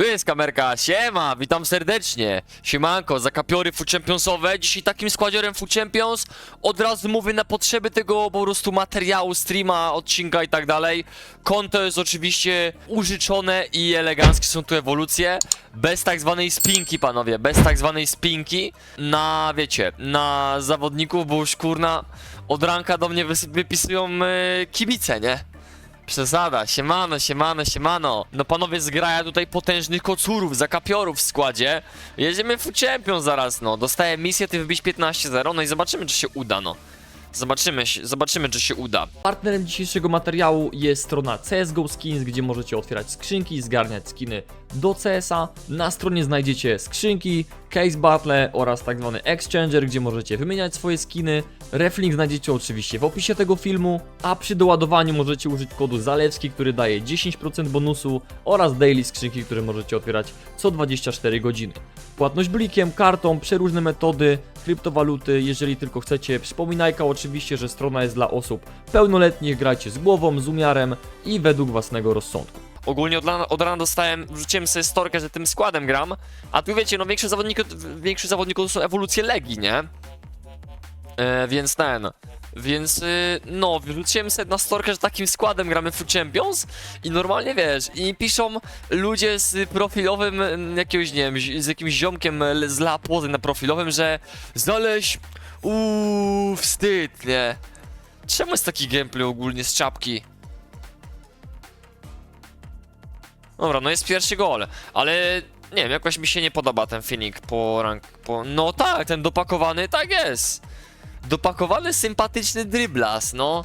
Tu jest kamerka, siema, witam serdecznie. Siemanko, zakapiory Food Championsowe. Dzisiaj takim składziorem Food Champions. Od razu mówię na potrzeby tego po prostu materiału, streama, odcinka i tak dalej. Konto jest oczywiście użyczone i eleganckie są tu ewolucje. Bez tak zwanej spinki, panowie, bez tak zwanej spinki. Na, wiecie, na zawodników, bo już kurna od ranka do mnie wypisują e, kibice, nie? Przesada, siemano, siemano, siemano. No panowie zgraja tutaj potężnych kocurów, zakapiorów w składzie. Jedziemy w Champion zaraz, no. Dostaję misję, ty wybić 15-0, no i zobaczymy, czy się uda, no. Zobaczymy, zobaczymy, czy się uda. Partnerem dzisiejszego materiału jest strona CSGO Skins, gdzie możecie otwierać skrzynki i zgarniać skiny do CS-a. Na stronie znajdziecie skrzynki, case battle oraz tak zwany exchanger, gdzie możecie wymieniać swoje skiny. Reflink znajdziecie oczywiście w opisie tego filmu, a przy doładowaniu możecie użyć kodu Zalewski, który daje 10% bonusu oraz daily skrzynki, które możecie otwierać co 24 godziny. Płatność blikiem, kartą, przeróżne metody, kryptowaluty, jeżeli tylko chcecie. Przypominajka oczywiście, że strona jest dla osób pełnoletnich, grajcie z głową, z umiarem i według własnego rozsądku. Ogólnie od rana, od rana dostałem, wrzuciłem sobie storkę, że tym składem gram, a tu wiecie, no większość zawodników, większość zawodników są ewolucje Legii, nie? E, więc ten, więc y, no, wrzuciłem sobie na storkę, że takim składem gramy w Champions i normalnie wiesz, i piszą ludzie z profilowym mm, jakiegoś, nie wiem, z jakimś ziomkiem l- z La Płoty na profilowym, że znaleźć, uuu, wstyd, nie? Czemu jest taki gameplay ogólnie z czapki? Dobra, no jest pierwszy gol, ale nie wiem, jakoś mi się nie podoba ten filmik po rank... Po... No tak, ten dopakowany, tak jest. Dopakowany, sympatyczny driblas, no.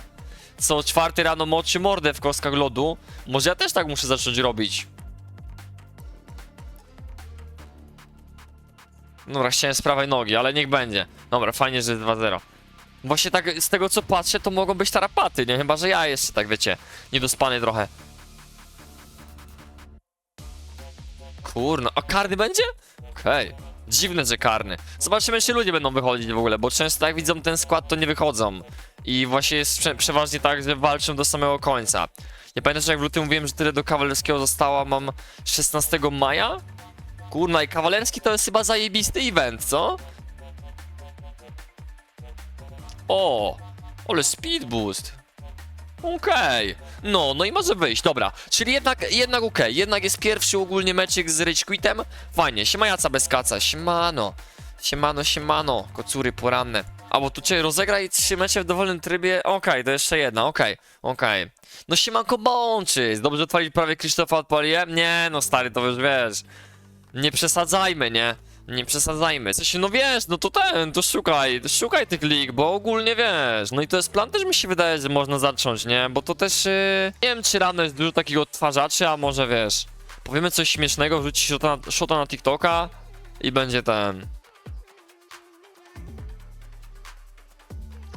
Co czwarty rano moczy mordę w kostkach lodu. Może ja też tak muszę zacząć robić. Dobra, chciałem z prawej nogi, ale niech będzie. Dobra, fajnie, że jest 2-0. Właśnie tak z tego co patrzę, to mogą być tarapaty, nie? Chyba, że ja jeszcze tak wiecie, niedospany trochę. Kurno, a karny będzie? Okej. Dziwne, że karny. Zobaczymy, czy ludzie będą wychodzić w ogóle, bo często jak widzą ten skład, to nie wychodzą. I właśnie jest prze przeważnie tak, że walczą do samego końca. Nie pamiętasz, jak w lutym mówiłem, że tyle do kawalerskiego zostało, mam 16 maja? Kurna, i kawalerski to jest chyba zajebisty event, co? O, ale speed boost. Okej. No, no i może wyjść, dobra. Czyli jednak, jednak okej, jednak jest pierwszy ogólnie meczyk z Rage Quitem. Fajnie, siema jaca bez kaca, siemano. Siemano, siemano, kocury poranne. A bo tu cię rozegraj trzy mecze w dowolnym trybie, okej, to jeszcze jedna, okej, okej. No siemanko bączyc, dobrze odpalić prawie Krzysztofa odpaliłem? Nie, no stary, to już wiesz. Nie przesadzajmy, nie? Nie przesadzajmy. W no wiesz, no to ten, to szukaj, szukaj tych lig, bo ogólnie wiesz. No i to jest plan, też mi się wydaje, że można zacząć, nie? Bo to też, yy, nie wiem, czy rano jest dużo takich odtwarzaczy, a może wiesz, powiemy coś śmiesznego, wrzuci shota na, shota na TikToka i będzie ten.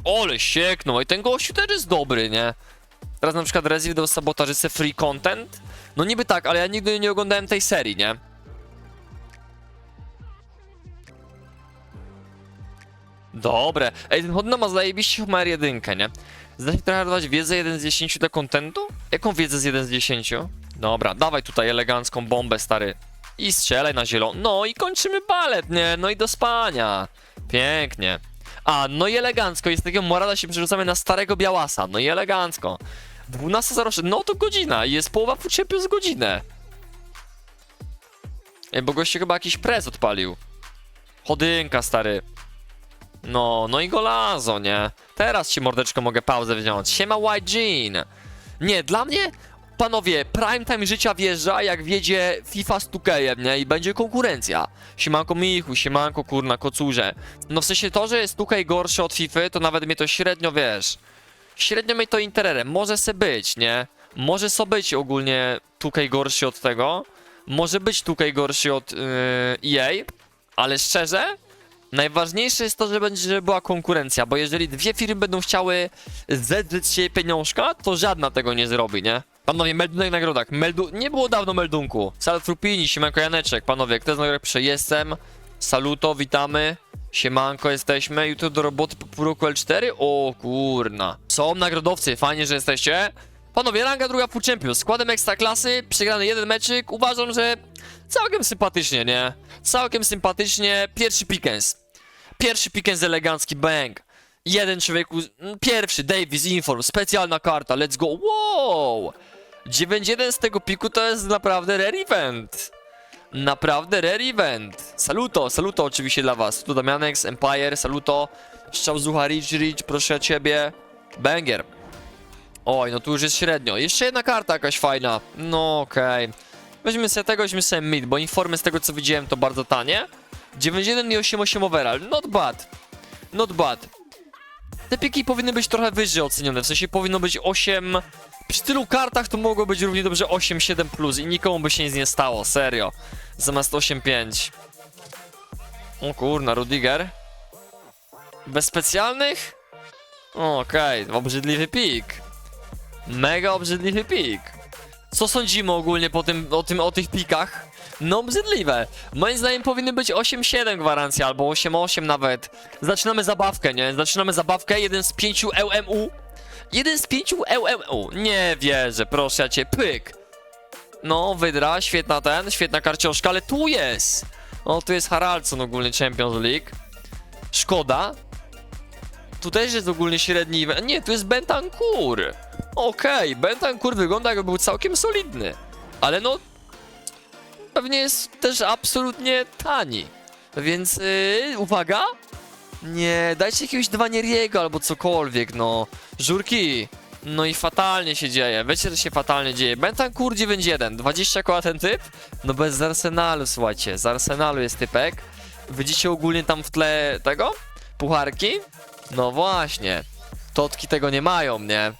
Ole, sieknął, i ten gościu też jest dobry, nie? Teraz na przykład Rezi wydał sabotażystę free content. No niby tak, ale ja nigdy nie oglądałem tej serii, nie? Dobre. Ej, ten Hodno ma zajebiście humor jedynkę, nie? Się trochę dawać wiedzę 1 z 10 do kontentu? Jaką wiedzę z 1 z 10? Dobra, dawaj tutaj elegancką bombę, stary. I strzelaj na zielono. No i kończymy balet, nie? No i do spania. Pięknie. A, no i elegancko. Jest takiego morada się przerzucamy na starego Białasa. No i elegancko. 12.06. No to godzina. Jest połowa Food z godzinę. Ej, bo goście chyba jakiś prez odpalił. Chodynka, stary. No, no i golazo, nie? Teraz ci mordeczko mogę pauzę wziąć. Siema White Jean. Nie, dla mnie, panowie, prime time życia wjeżdża, jak wjedzie FIFA z 2 nie? I będzie konkurencja. Siemanko Michu, siemanko kurna, kocurze. No w sensie to, że jest 2 gorszy od FIFA, to nawet mnie to średnio, wiesz... Średnio mnie to intererem. Może se być, nie? Może so być ogólnie 2 gorszy od tego. Może być 2 gorszy od yy, EA. Ale szczerze, Najważniejsze jest to, że będzie była konkurencja, bo jeżeli dwie firmy będą chciały zedrzeć się pieniążka, to żadna tego nie zrobi, nie? Panowie, meldunek nagrodach. Meldu... Nie było dawno meldunku. Sal Frupini, siemanko Janeczek. Panowie, kto z nagrodach pisze? Jestem. Saluto, witamy. Siemanko, jesteśmy. Jutro do roboty po pół roku L4? O kurna. Są nagrodowcy, fajnie, że jesteście. Panowie, ranga druga Full Champions. Składem ekstra klasy, przegrany jeden meczyk. Uważam, że całkiem sympatycznie, nie? Całkiem sympatycznie. Pierwszy Pickens. Pierwszy Pickens elegancki, bang. Jeden człowieku, mm, pierwszy, Davis, Inform, specjalna karta, let's go, wow! 9-1 z tego piku to jest naprawdę rare event. Naprawdę rare event. Saluto, saluto oczywiście dla was. Tu Damianex, Empire, saluto. Strzał z ucha, Rich, Rich, proszę ciebie. Banger. Oj, no tu już jest średnio. Jeszcze jedna karta jakaś fajna. No okej. Weźmy sobie tego, weźmy sobie mid, bo informy z tego co widziałem to bardzo tanie. 9.1 i 8.8 overall. Not bad. Not bad. Te piki powinny być trochę wyżej ocenione, w sensie powinno być 8... Przy tylu kartach to mogło być równie dobrze 8-7 plus i nikomu by się nic nie stało, serio. Zamiast 8-5. O kurna, Rudiger. Bez specjalnych? Okej, obrzydliwy pik. Mega obrzydliwy pik. Co sądzimy ogólnie po tym, o, tym, o tych pikach? No obrzydliwe. Moim zdaniem powinny być 8-7 gwarancja, albo 8-8 nawet. Zaczynamy zabawkę, nie? Zaczynamy zabawkę, jeden z pięciu LMU. Jeden z pięciu LMU. Nie wierzę, proszę cię, pyk. No, wydra, świetna ten, świetna karcioszka, ale tu jest. O, tu jest Haraldson ogólnie Champions League. Szkoda. Tu też jest ogólnie średni. Nie, tu jest Bentancur. Okej, Bentancur wygląda jakby był całkiem solidny. Ale no, pewnie jest też absolutnie tani. Więc yy, uwaga. Nie, dajcie jakiegoś Dwanieriego albo cokolwiek, no. Żurki. No i fatalnie się dzieje. Wiecie, co się fatalnie dzieje. Bentancur 9-1. 20 koła ten typ? No bez z Arsenalu, słuchajcie. Z Arsenalu jest typek. Widzicie ogólnie tam w tle tego? Pucharki? No właśnie. Totki tego nie mają, nie?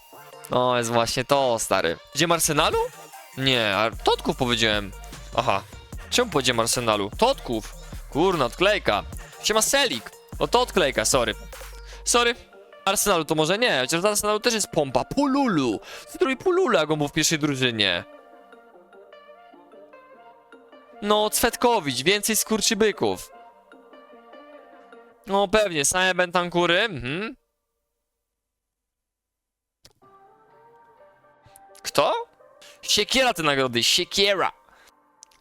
No, jest właśnie to, stary. Gdzie Arsenalu? Nie, a Totków powiedziałem. Aha. Czemu powiedziałem Arsenalu? Totków. Kurna, odklejka. Siema Selik. O, to odklejka, sorry. Sorry. Arsenalu to może nie, chociaż w Arsenalu też jest pompa. Pululu. Strój Pululu, jak on był w pierwszej drużynie. No, Cwetkowicz, więcej skurczybyków. No pewnie, same Bentankury. Mhm. Siekiera te nagrody, Siekiera.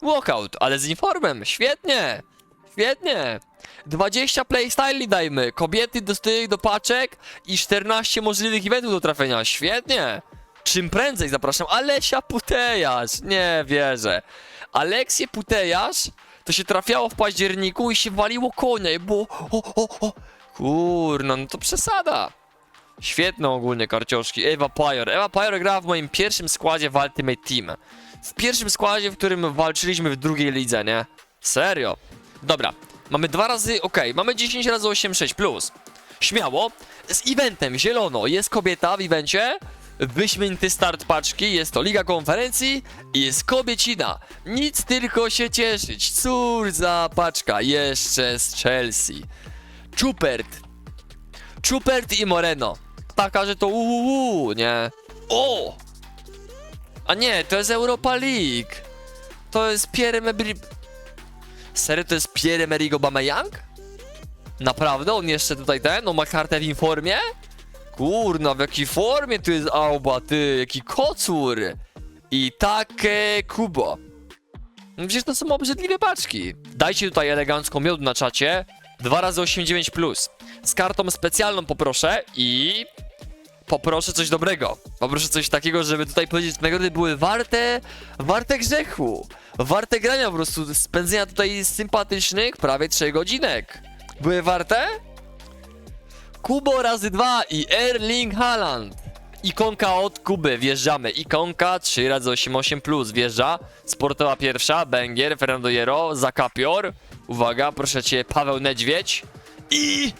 Walkout, ale z informem, świetnie. Świetnie. 20 playstyli dajmy, kobiety do stylik do paczek i 14 możliwych eventów do trafienia, świetnie. Czym prędzej zapraszam Alesia Putejasz, nie wierzę. Aleksję Putejasz to się trafiało w październiku i się waliło konia i było o, o, o. Kurno, no to przesada. Świetne ogólnie karcioszki. Ewa Pajor. Ewa Pajor grała w moim pierwszym składzie w Ultimate Team. W pierwszym składzie, w którym walczyliśmy w drugiej lidze, nie? Serio. Dobra, mamy dwa razy, okej, mamy 10 razy 8-6 plus. Śmiało. Z eventem zielono. Jest kobieta w evencie. Wyśmienity start paczki, jest to Liga Konferencji i jest kobiecina. Nic tylko się cieszyć. Cóż za paczka, jeszcze z Chelsea. Chupert. Chupert i Moreno. Taka, że to uuu, nie? O! A nie, to jest Europa League. To jest Pierre Mebri... Serio, to jest Pierre Emerick Aubameyang? Naprawdę? On jeszcze tutaj ten? On ma kartę w informie? Kurna, w jakiej formie tu jest Auba, ty, jaki kocur! I takie Kubo. No Przecież to są obrzydliwe paczki. Dajcie tutaj elegancką miodu na czacie. 2 razy 89 plus. Z kartą specjalną poproszę i poproszę coś dobrego. Poproszę coś takiego, żeby tutaj powiedzieć, że nagrody były warte, warte grzechu. Warte grania po prostu, spędzenia tutaj sympatycznych prawie 3 godzinek. Były warte? Kubo razy dwa i Erling Haaland. Ikonka od Kuby, wjeżdżamy. Ikonka 3 razy 88 plus, wjeżdża. Sportowa pierwsza, Bengier, Fernando Jero, Zakapior. Uwaga, proszę cię, Paweł Niedźwiedź. I...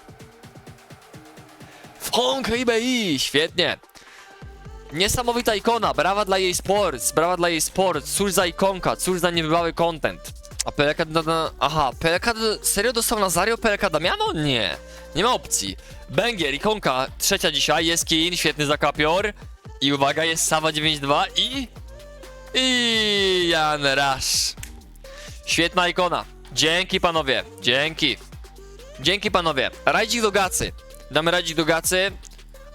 Frank Ribéry, świetnie. Niesamowita ikona, brawa dla jej sports, brawa dla jej sports, cóż za ikonka, cóż za niebywały content. A PLK do, do, Aha, PLK serio dostał Nazario PLK Damiano? Nie, nie ma opcji. Bengier, ikonka, trzecia dzisiaj, jest Kin, świetny zakapior. I uwaga, jest Sawa 9.2 i... I Jan Rush. Świetna ikona. Dzięki panowie, dzięki. Dzięki panowie. Rajdzik do gacy. Damy rajdzik do gacy.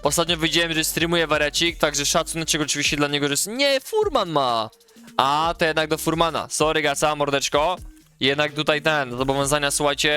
Ostatnio widziałem, że streamuje Warecik, także szacunek oczywiście dla niego, że jest... Nie, Furman ma! A, to jednak do Furmana. Sorry, Gaca, mordeczko. Jednak tutaj ten, zobowiązania, słuchajcie,